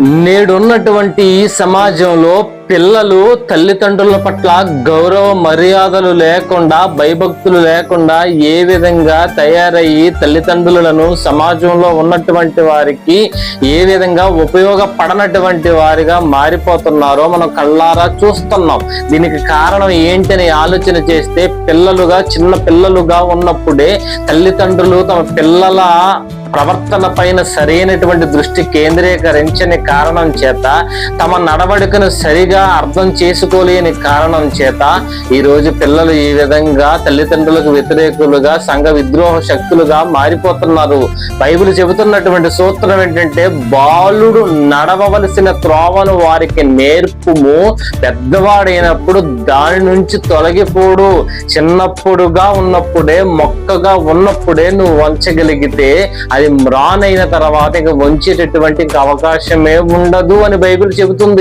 నేడున్నటువంటి ఈ సమాజంలో పిల్లలు తల్లిదండ్రుల పట్ల గౌరవ మర్యాదలు లేకుండా భయభక్తులు లేకుండా ఏ విధంగా తయారయ్యి తల్లిదండ్రులను సమాజంలో ఉన్నటువంటి వారికి ఏ విధంగా ఉపయోగపడనటువంటి వారిగా మారిపోతున్నారో మనం కళ్ళారా చూస్తున్నాం. దీనికి కారణం ఏంటని ఆలోచన చేస్తే పిల్లలుగా చిన్న పిల్లలుగా ఉన్నప్పుడే తల్లిదండ్రులు తమ పిల్లల ప్రవర్తన పైన సరైనటువంటి దృష్టి కేంద్రీకరించని కారణం చేత తమ నడవడికను సరిగా అర్థం చేసుకోలేని కారణం చేత ఈ రోజు పిల్లలు ఈ విధంగా తల్లిదండ్రులకు వ్యతిరేకులుగా సంఘ విద్రోహ శక్తులుగా మారిపోతున్నారు. బైబిల్ చెబుతున్నటువంటి సూత్రం ఏంటంటే బాలుడు నడవవలసిన త్రోవను వారికి నేర్పుము. పెద్దవాడైనప్పుడు దాని నుంచి తొలగిపోడు. చిన్నప్పుడుగా ఉన్నప్పుడే మొక్కగా ఉన్నప్పుడే నువ్వు వంచగలిగితే అది మ్రాన్ అయిన తర్వాత ఇక వంచేటటువంటి ఇంకా అవకాశమే ఉండదు అని బైబిల్ చెబుతుంది.